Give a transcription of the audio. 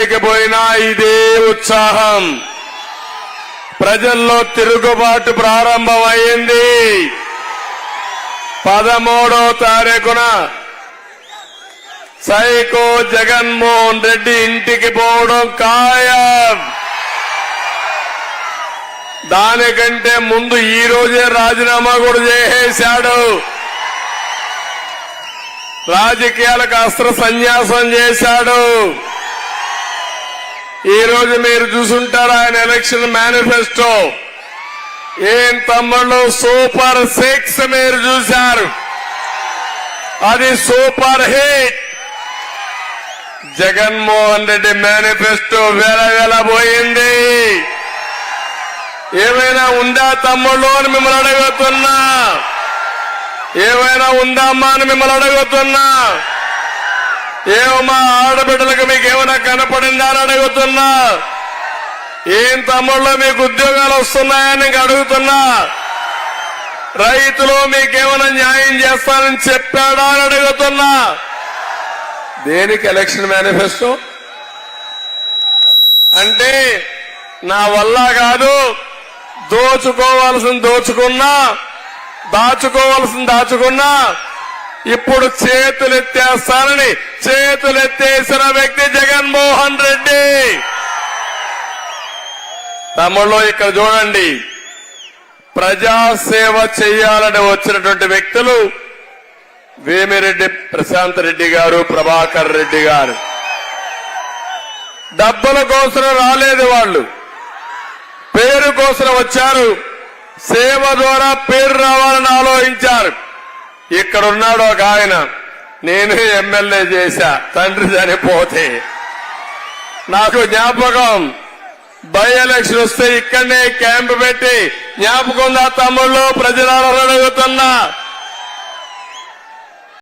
లేకపోయినా ఇదే ఉత్సాహం. ప్రజల్లో తిరుగుబాటు ప్రారంభమైంది. పదమూడో తారీఖున సైకో జగన్మోహన్ రెడ్డి ఇంటికి పోవడం ఖాయం. దానికంటే ముందు ఈ రోజే రాజీనామా కూడా చేసేశాడు. రాజకీయాలకు అస్త్ర సన్యాసం చేశాడు. ఈ రోజు మీరు చూసుంటారు ఆయన ఎలక్షన్ మేనిఫెస్టో? ఏం తమ్ముళ్ళు సూపర్ సిక్స్ మీరు చూశారు. అది super hit. Jaganmohan Reddy manifesto వేల వేల పోయింది. ఏమైనా ఉందా తమ్ముళ్ళు అని మిమ్మల్ని అడుగుతున్నా. ఏమైనా ఉందా అమ్మా అని మిమ్మల్ని అడుగుతున్నా. ఏమమ్మా ఆడబిడ్డలకు మీకు ఏమైనా కనపడిందా అని అడుగుతున్నా? ఏం తమ్ముళ్ళు మీకు ఉద్యోగాలు వస్తున్నాయని అడుగుతున్నా? రైతులు మీకేమైనా న్యాయం చేస్తానని చెప్పాడా అని అడుగుతున్నా? దేనికి ఎలక్షన్ మేనిఫెస్టో? అంటే నా వల్ల కాదు దోచుకోవాల్సిన దోచుకున్నా దాచుకోవాల్సిన దాచుకున్నా ఇప్పుడు చేతులెత్తేస్తానని చేతులెత్తేసిన వ్యక్తి జగన్మోహన్ రెడ్డి. తమ్ముళ్ళు ఇక్కడ చూడండి. ప్రజాసేవ చేయాలని వచ్చినటువంటి వ్యక్తులు వేమిరెడ్డి ప్రశాంత్ రెడ్డి గారు ప్రభాకర్ రెడ్డి గారు. డబ్బుల కోసం రాలేదు వాళ్ళు. పేరు కోసం వచ్చారు. సేవ ద్వారా పేరు రావాలని ఆలోచించారు. ఇక్కడున్నాడు ఒక ఆయన. నేను ఎమ్మెల్యే చేశా. తండ్రి చనిపోతే. నాకు జ్ఞాపకం బై ఎలక్షన్ వస్తే ఇక్కడనే క్యాంప్ పెట్టి జ్ఞాపకం నా తమ్ముళ్ళు? ప్రజలను అడుగుతున్నా.